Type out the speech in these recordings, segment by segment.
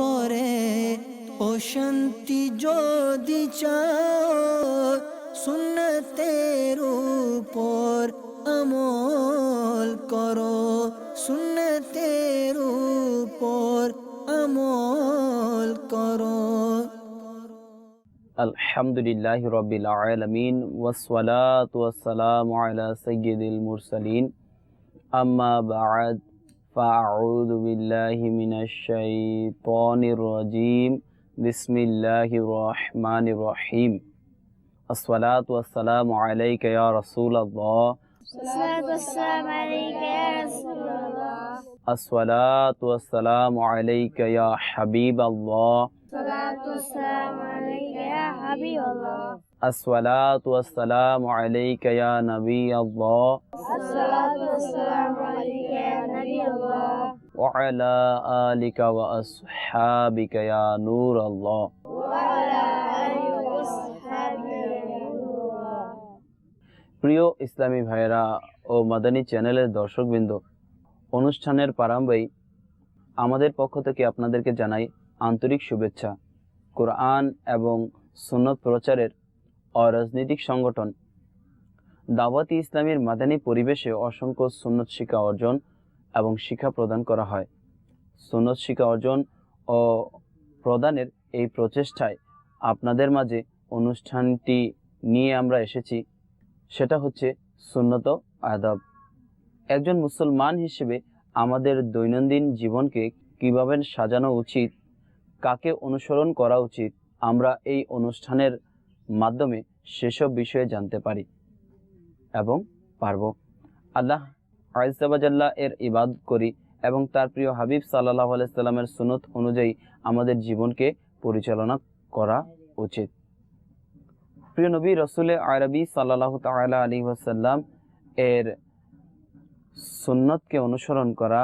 অন্তরে অশান্তি যদি চাও, সুন্নতের উপর আমল করো। সুন্নতের উপর আমল করো। আলহামদুলিল্লাহ রবিল আলমিন ওয়াসালাত ওয়াসালাম আলা সৈয়দুল মুরসালিন। আম্মা বাদ। فأعوذ بالله من الشيطان الرجيم. بسم الله الرحمن الرحيم. الصلاة والسلام عليك يا رسول الله. الصلاة والسلام عليك يا رسول الله. الصلاة والسلام عليك يا حبيب الله. الصلاة والسلام عليك يا حبيب الله الصلاة والسلام عليك يا نبي الله الصلاة والسلام عليك يا نبي الله وعلى آلك وأصحابك يا نور الله وعلى آله وصحبه الله প্রিয় ইসলামী ভাইয়েরা ও মাদানী চ্যানেলের দর্শকবৃন্দ অনুষ্ঠানের প্রারম্ভেই আমাদের পক্ষ থেকে আপনাদেরকে জানাই আন্তরিক শুভেচ্ছা। কোরআন এবং সুন্নত প্রচারের অরাজনৈতিক সংগঠন দাওয়াতি ইসলামের মাদানী পরিবেশে অসংখ্য সুন্নত শিক্ষা অর্জন এবং শিক্ষা প্রদান করা হয়। সুন্নত শিক্ষা অর্জন ও প্রদানের এই প্রচেষ্টায় আপনাদের মাঝে অনুষ্ঠানটি নিয়ে আমরা এসেছি। সেটা হচ্ছে সুন্নত আদব। একজন মুসলমান হিসেবে আমাদের দৈনন্দিন জীবনকে কীভাবে সাজানো উচিত কাকে অনুসরণ করা উচিত, আমরা এই অনুষ্ঠানের মাধ্যমে সেসব বিষয়ে জানতে পারি এবং পারব। আল্লাহ আইজাবাজাল্লাহ এর ইবাদ করি এবং তার প্রিয় হাবিব সাল্লাহ আলাইসাল্লামের সুনত অনুযায়ী আমাদের জীবনকে পরিচালনা করা উচিত। প্রিয় নবী রসুলে আরবি সাল্লাহ তালা আলী ওয়াসাল্লাম এর সুন্নতকে অনুসরণ করা,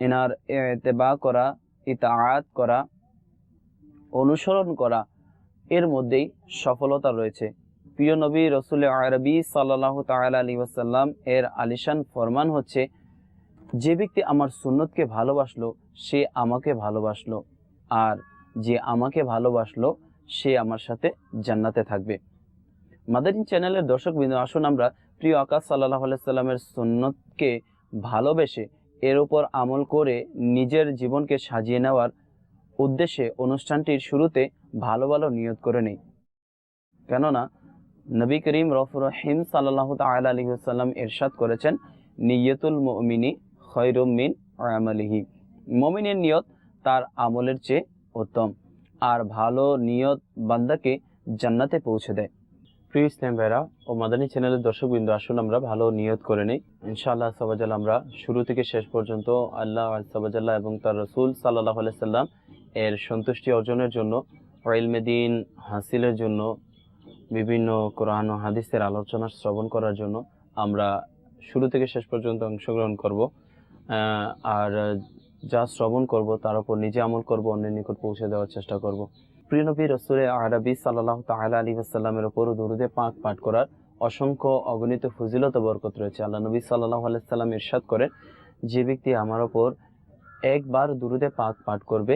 এনার এতেবা করা ইতাআত করা, অনুসরণ করা, এর মধ্যেই সফলতা রয়েছে। প্রিয় নবী রসুল আরবি সাল্লাহ তালা আলী ওয়াসাল্লাম এর আলিশান ফরমান হচ্ছে, যে ব্যক্তি আমার সুন্নতকে ভালোবাসলো, সে আমাকে ভালোবাসলো। আর যে আমাকে ভালোবাসলো, সে আমার সাথে জান্নাতে থাকবে। মাদারিন চ্যানেলের দর্শক বিন্দু আসুন আমরা প্রিয় আকাশ সাল্লাহ আলাইসাল্লামের সুন্নতকে ভালোবেসে এর উপর আমল করে নিজের জীবনকে সাজিয়ে নেওয়ার উদ্দেশ্যে অনুষ্ঠানটির শুরুতে ভালো ভালো নিয়ত করে নেই। কেননা, নবী করিম রফুর রহিম সাল্লাহ তাল আলী সাল্লাম এরশাদ করেছেন, নিয়তুল মমিনী খৈরুমিন আমলিহি। মমিনের নিয়ত তার আমলের চেয়ে উত্তম, আর ভালো নিয়ত বান্দাকে জান্নাতে পৌঁছে দেয়। প্রিয় ইসলাম ভাইরা ও মাদানী চ্যানেলের দর্শকবৃন্দ, আসুন আমরা ভালো নিয়ত করে নিই। ইনশাআল্লাহ সাবাজাল আমরা শুরু থেকে শেষ পর্যন্ত আল্লাহ সাবাজাল্লাহ এবং তার রসুল সাল্লাহ সাল্লাম এর সন্তুষ্টি অর্জনের জন্য দিন হাসিলের জন্য, বিভিন্ন কোরআন ও হাদিসের আলোচনা শ্রবণ করার জন্য আমরা শুরু থেকে শেষ পর্যন্ত অংশগ্রহণ করব। আর যা শ্রবণ করব, তার উপর নিজে আমল করব, অন্যের নিকট পৌঁছে দেওয়ার চেষ্টা করব। প্রিয় নবী, রসুল আরবি সাল্লাহ তাহলা আলী আসাল্লামের ওপর দুরুদে পাক পাঠ করার অসংখ্য অগণিত ফজিলত বরকত রয়েছে। আল্লাহ নবী সাল্লাহ আলাইসাল্লাম ইরশাদ করেন, যে ব্যক্তি আমার ওপর একবার দুরুদে পাক পাঠ করবে,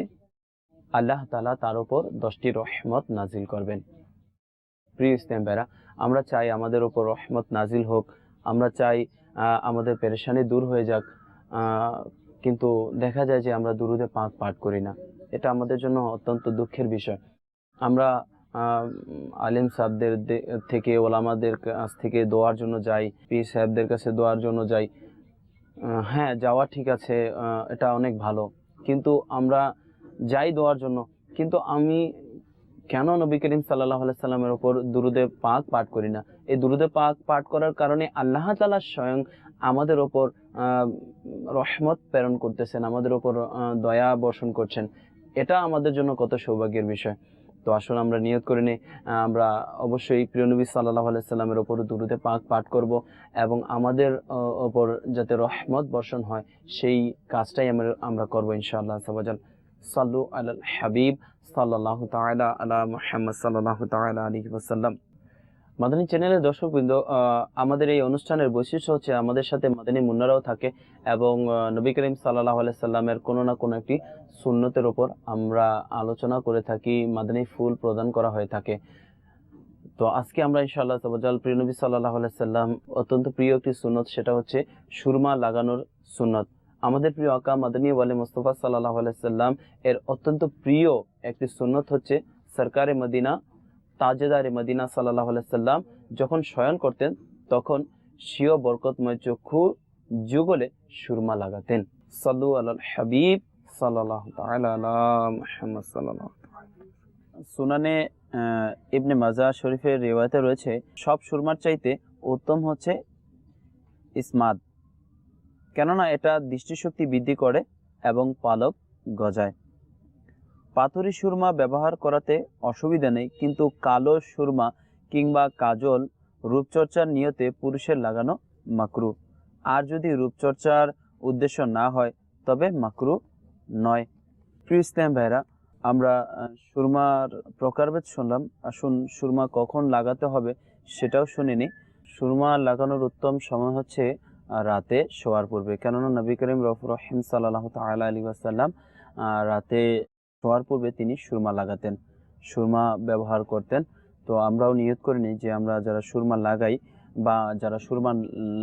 আল্লাহ তালা তার ওপর দশটি রহমত নাজিল করবেন। প্রিয় ইসলাম বেড়া আমরা চাই আমাদের ওপর রহমত নাজিল হোক, আমরা চাই আমাদের পেরেশানি দূর হয়ে যাক কিন্তু দেখা যায় যে আমরা দুরুদে পাক পাঠ করি না। এটা আমাদের জন্য অত্যন্ত দুঃখের বিষয়। আমরা আলিম সাহেবদের থেকে, ওলামাদের কাছ থেকে দোয়ার জন্য যাই, পীর সাহেবদের কাছে দোয়ার জন্য যাই। হ্যাঁ যাওয়া ঠিক আছে এটা অনেক ভালো। কিন্তু আমরা যাই দোয়ার জন্য। কিন্তু আমি কেন নবী করিম সাল্লাহ সাল্লামের ওপর দুরুদে পাক পাঠ করি না? এই দুরুদে পাক পাঠ করার কারণে আল্লাহ তালা স্বয়ং আমাদের ওপর রহমত প্রেরণ করতেছেন, আমাদের ওপর দয়া বর্ষণ করছেন। এটা আমাদের জন্য কত সৌভাগ্যের বিষয়। তো আসলে আমরা নিয়ত করে নিই আমরা অবশ্যই প্রিয় নবী সাল্লাহ আলাইসাল্লামের ওপর দুরুদে পাক পাঠ করব এবং আমাদের ওপর যাতে রহমত বর্ষণ হয়, সেই কাজটাই আমরা আমরা করব ইনশাআল্লাহ সাবাজাল সাল্লু আল হাবিব সাল্লাহ তাআলা আলা মুহাম্মদ সাল্লাল্লাহু তাআলা আলাইহি ওয়াসাল্লাম। মাদানী চ্যানেলের দর্শকবৃন্দ আমাদের এই অনুষ্ঠানের বৈশিষ্ট্য হচ্ছে আমাদের সাথে মাদানী মুন্নারাও থাকে এবং নবী করিম সাল্লাহ সাল্লামের কোনো না কোনো একটি সুন্নতের ওপর আমরা আলোচনা করে থাকি, মাদানী ফুল প্রদান করা হয়ে থাকে। তো আজকে আমরা ইনশাআল্লাহ তাবাজাল প্রিয় নবী সাল্লাহ সাল্লাম, অত্যন্ত প্রিয় একটি সুন্নত, সেটা হচ্ছে সুরমা লাগানোর সুন্নত। আমাদের প্রিয় আকা মাদানী ওয়ালি মুস্তফা সাল্লাহ সাল্লাম, এর অত্যন্ত প্রিয় একটি সুন্নত হচ্ছে সরকারে মদিনা তাজেদারে মদিনা সাল্লাহ সাল্লাম যখন শয়ন করতেন, তখন স্বীয় বরকতময় চক্ষু যুগলে সুরমা লাগাতেন। সাল্লু আল হাবিব সাল্লাহ সাল্লাল্লাহু সুনানে ইবনে মাজা শরীফের রেওয়ায়তে রয়েছে, সব সুরমার চাইতে উত্তম হচ্ছে ইসমাদ। কেননা এটা দৃষ্টিশক্তি বৃদ্ধি করে এবং পালক গজায়। পাথরি সুরমা ব্যবহার করাতে অসুবিধা নেই, কিন্তু কালো সুরমা কিংবা কাজল রূপচর্চার নিয়তে পুরুষের লাগানো মাকরু। আর যদি রূপচর্চার উদ্দেশ্য না হয়, তবে মাকরু নয়। প্রিয় ভাইরা আমরা সুরমার প্রকারভেদ শুনলাম। আসুন, সুরমা কখন লাগাতে হবে সেটাও শুনিনি। সুরমা লাগানোর উত্তম সময় হচ্ছে রাতে শোয়ার পূর্বে। কেননা নবী করিম রফ, রহিম সাল্লাহ তালা আলী আসাল্লাম রাতে শোয়ার পূর্বে তিনি সুরমা লাগাতেন, সুরমা ব্যবহার করতেন। তো আমরাও নিয়ত করে নিই যে আমরা যারা সুরমা লাগাই বা যারা সুরমা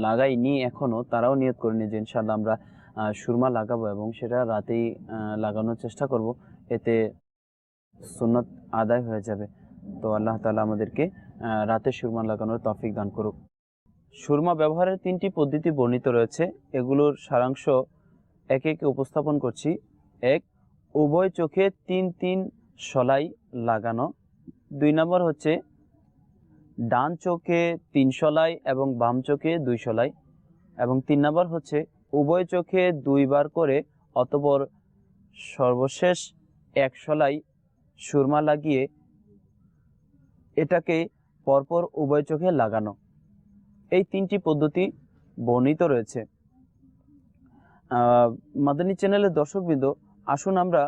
লাগাইনি এখনও তারাও নিয়ত করে নিই যে ইনশাল্লাহ আমরা সুরমা লাগাবো এবং সেটা রাতেই লাগানোর চেষ্টা করব। এতে সুন্নত আদায় হয়ে যাবে। তো আল্লাহ তালা আমাদেরকে রাতে সুরমা লাগানোর তফিক দান করুক। সুরমা ব্যবহারের তিনটি পদ্ধতি বর্ণিত রয়েছে। এগুলোর সারাংশ একে একে উপস্থাপন করছি। এক উভয় চোখে তিন তিন সলাই লাগানো। দুই নম্বর হচ্ছে ডান চোখে তিন সলাই এবং বাম চোখে দুই সলাই। এবং তিন নম্বর হচ্ছে উভয় চোখে দুইবার করে অতপর সর্বশেষ এক সলাই সুরমা লাগিয়ে এটাকে পরপর উভয় চোখে লাগানো। এই তিনটি পদ্ধতি বর্ণিত রয়েছে। মাদানী চ্যানেলের দর্শকবৃন্দ আসুন আমরা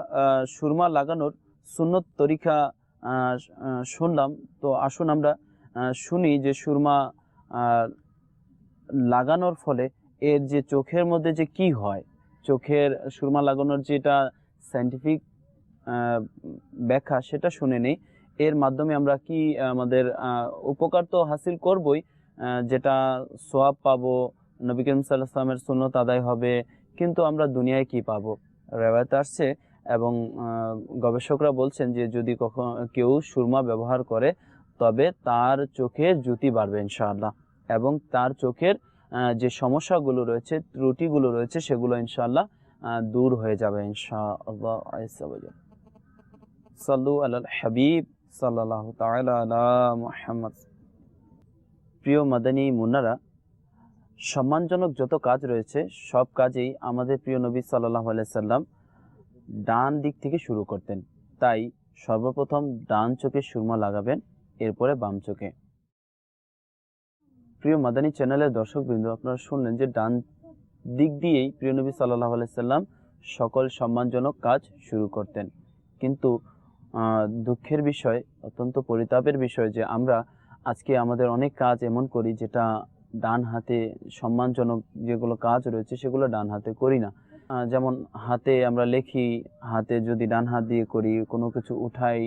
সুরমা লাগানোর সুন্নত তরিকা শুনলাম। তো আসুন আমরা শুনি যে সুরমা লাগানোর ফলে এর যে চোখের মধ্যে যে কি হয়, চোখের, সুরমা লাগানোর যেটা সায়েন্টিফিক ব্যাখ্যা সেটা শুনে নেই। এর মাধ্যমে আমরা কি আমাদের উপকার তো হাসিল করবই যেটা সোয়াব পাবো, নবী করিম সাল্লাহ সুন্নত আদায় হবে, কিন্তু আমরা দুনিয়ায় কি পাবো? রেওয়ায়ত আসছে এবং গবেষকরা বলছেন যে যদি কখন কেউ সুরমা ব্যবহার করে, তবে তার চোখের জ্যোতি বাড়বে ইনশাআল্লাহ এবং তার চোখের যে সমস্যাগুলো রয়েছে, ত্রুটিগুলো রয়েছে, সেগুলো ইনশাআল্লাহ দূর হয়ে যাবে ইনশাআল্লাহ। সাল্লু আলাল হাবিব সাল্লাল্লাহু তাআলা আলা প্রিয় মাদানী মুন্নারা সম্মানজনক যত কাজ রয়েছে, সব কাজেই আমাদের প্রিয় নবী সাল্লাহ সাল্লাম ডান দিক থেকে শুরু করতেন। তাই সর্বপ্রথম ডান চোখে সুরমা লাগাবেন, এরপরে বাম চোখে। প্রিয় মাদানী চ্যানেলের দর্শকবৃন্দ, আপনারা শুনলেন যে ডান দিক দিয়েই প্রিয় নবী সাল্লাহ সাল্লাম সকল সম্মানজনক কাজ শুরু করতেন। কিন্তু দুঃখের বিষয়, অত্যন্ত পরিতাপের বিষয় যে আমরা আজকে আমাদের অনেক কাজ এমন করি যেটা ডান হাতে সম্মানজনক যেগুলো কাজ রয়েছে, সেগুলো ডান হাতে করি না। যেমন হাতে আমরা লেখি, হাতে যদি ডান হাত দিয়ে করি, কোনো কিছু উঠাই,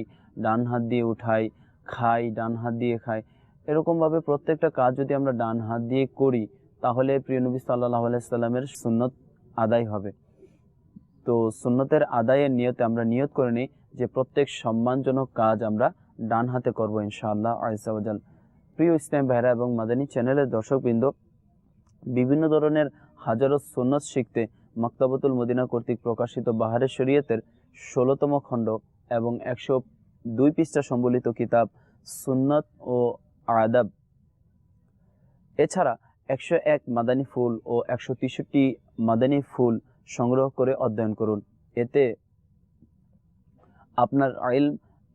ডান হাত দিয়ে উঠাই, খাই, ডান হাত দিয়ে খাই, এরকমভাবে প্রত্যেকটা কাজ যদি আমরা ডান হাত দিয়ে করি, তাহলে প্রিয় নবী সাল্লাহ আলাইসাল্লামের সুন্নত আদায় হবে। তো সুন্নতের আদায়ের নিয়তে আমরা নিয়ত করে নিই যে প্রত্যেক সম্মানজনক কাজ আমরা ডান হাতে করব ইনশাআল্লাহ আইসাবাজাল প্রিয় ইসলাম ভাইরা এবং মাদানী চ্যানেলের দর্শকবৃন্দ, বিভিন্ন ধরনের হাজারো সুন্নত শিখতে মক্তাবতুল মদিনা কর্তৃক প্রকাশিত বাহারের শরীয়তের ষোলোতম খণ্ড এবং একশো দুই পৃষ্ঠা সম্বলিত কিতাব সুন্নত ও আদাব। এছাড়া একশো এক মাদানী ফুল ও একশো তেষট্টি মাদানী ফুল সংগ্রহ করে অধ্যয়ন করুন। এতে আপনার আইল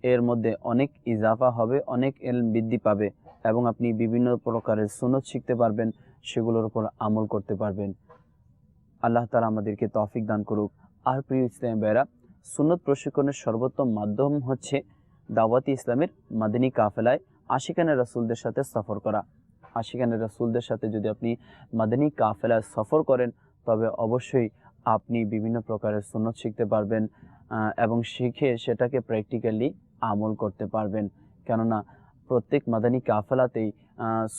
এর মধ্যে অনেক ইজাফা হবে, অনেক এল বৃদ্ধি পাবে। এবং আপনি বিভিন্ন প্রকারের সুনত শিখতে পারবেন, সেগুলোর উপর আমল করতে পারবেন। আল্লাহ তালা আমাদেরকে তফিক দান করুক। আর প্রিয় ইসলাম বেরা সুন্নত প্রশিক্ষণের সর্বোত্তম মাধ্যম হচ্ছে দাওয়াতি ইসলামের মাদিনী কাফেলায় আশিকানের রাসুলদের সাথে সফর করা। আশিকানের রাসুলদের সাথে যদি আপনি মাদিনী কাফেলায় সফর করেন, তবে অবশ্যই আপনি বিভিন্ন প্রকারের সুন্নত শিখতে পারবেন এবং শিখে সেটাকে প্র্যাকটিক্যালি আমল করতে পারবেন। কেননা প্রত্যেক মাদানী কাফেলাতেই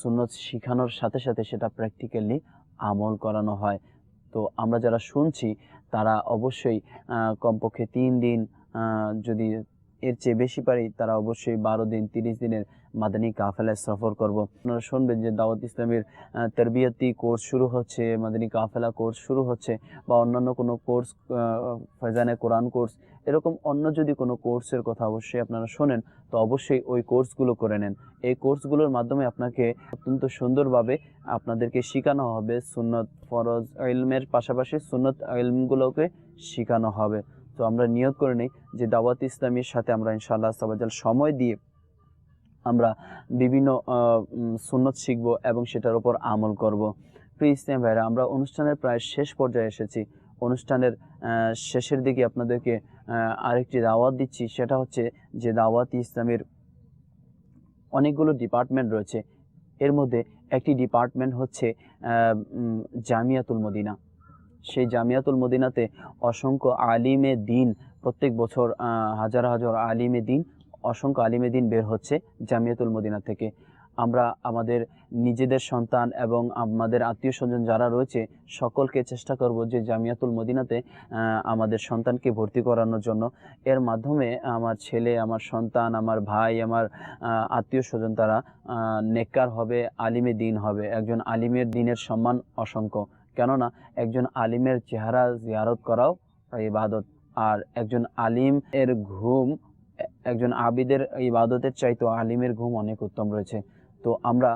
সুন্নত শিখানোর সাথে সাথে সেটা প্র্যাকটিক্যালি আমল করানো হয়। তো আমরা যারা শুনছি, তারা অবশ্যই কমপক্ষে তিন দিন যদি এর চেয়ে বেশি পারি, তারা অবশ্যই বারো দিন, তিরিশ দিনের মাদানী কাফেলায় সফর করব। আপনারা শুনবেন যে দাওয়াত ইসলামের তরবিয়তি কোর্স শুরু হচ্ছে, মাদানী কাফেলা কোর্স শুরু হচ্ছে, বা অন্যান্য কোনো কোর্স ফয়জানে কোরআন কোর্স এরকম অন্য যদি কোনো কোর্সের কথা অবশ্যই আপনারা শোনেন, তো অবশ্যই ওই কোর্সগুলো করে নেন। এই কোর্সগুলোর মাধ্যমে আপনাকে অত্যন্ত সুন্দরভাবে আপনাদেরকে শেখানো হবে, সুন্নত ফরজ ইলমের পাশাপাশি সুন্নত ইলমগুলোকে শেখানো হবে। তো আমরা নিয়োগ করে নিই যে দাওয়াত ইসলামীর সাথে আমরা ইনশাআল্লাহ সবাজাল সময় দিয়ে আমরা বিভিন্ন সুন্নত শিখব এবং সেটার উপর আমল করব। প্রিয় ইসলাম ভাইরা, আমরা অনুষ্ঠানের প্রায় শেষ পর্যায়ে এসেছি। অনুষ্ঠানের শেষের দিকে আপনাদেরকে আরেকটি দাওয়াত দিচ্ছি। সেটা হচ্ছে যে দাওয়াত ইসলামের অনেকগুলো ডিপার্টমেন্ট রয়েছে। এর মধ্যে একটি ডিপার্টমেন্ট হচ্ছে জামিয়াতুল মদিনা। সেই জামিয়াতুল মদিনাতে অসংখ্য আলিমে দিন, প্রত্যেক বছর হাজার হাজার আলিমে দিন অসংখ্য আলিমে দিন বের হচ্ছে জামিয়াতুল মদিনা থেকে। আমরা আমাদের নিজেদের সন্তান এবং আমাদের আত্মীয় স্বজন যারা রয়েছে, সকলকে চেষ্টা করব যে জামিয়াতুল মদিনাতে আমাদের সন্তানকে ভর্তি করানোর জন্য। এর মাধ্যমে আমার ছেলে, আমার সন্তান, আমার ভাই, আমার আত্মীয় স্বজন তারা নেককার হবে, আলিমে দিন হবে। একজন আলিমের দিনের সম্মান অসংখ্য। কেননা, একজন আলিমের চেহারা জিয়ারত করাও ইবাদত। আর একজন আলিম এর ঘুম একজন আবিদের ইবাদতের চাইতো আলিমের ঘুম অনেক উত্তম রয়েছে। তো আমরা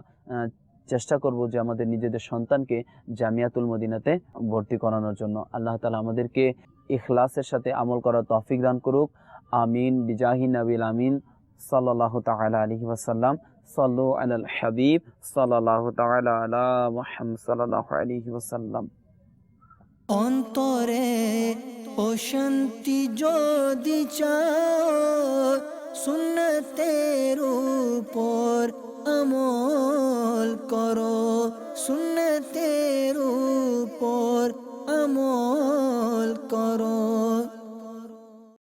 চেষ্টা করব যে আমাদের নিজেদের সন্তানকে জামিয়াতুল মদিনাতে ভর্তি করানোর জন্য। আল্লাহ তালা আমাদেরকে ইখলাসের সাথে আমল করার তফিক দান করুক। আমিন। বিজাহি নবিল আমিন। সাল্লাহ তাআলা আলাইহি ওয়াসাল্লাম। সাল্লু আলাল হাবিব। সাল্লাল্লাহু তাআলা আলা সাল্লাল্লাহু আলাইহি ওয়াসাল্লাম। অন্তরে অশান্তি যদি চাও সুন্নতের উপর আমল করো। সুন্নতের উপর আমল করো।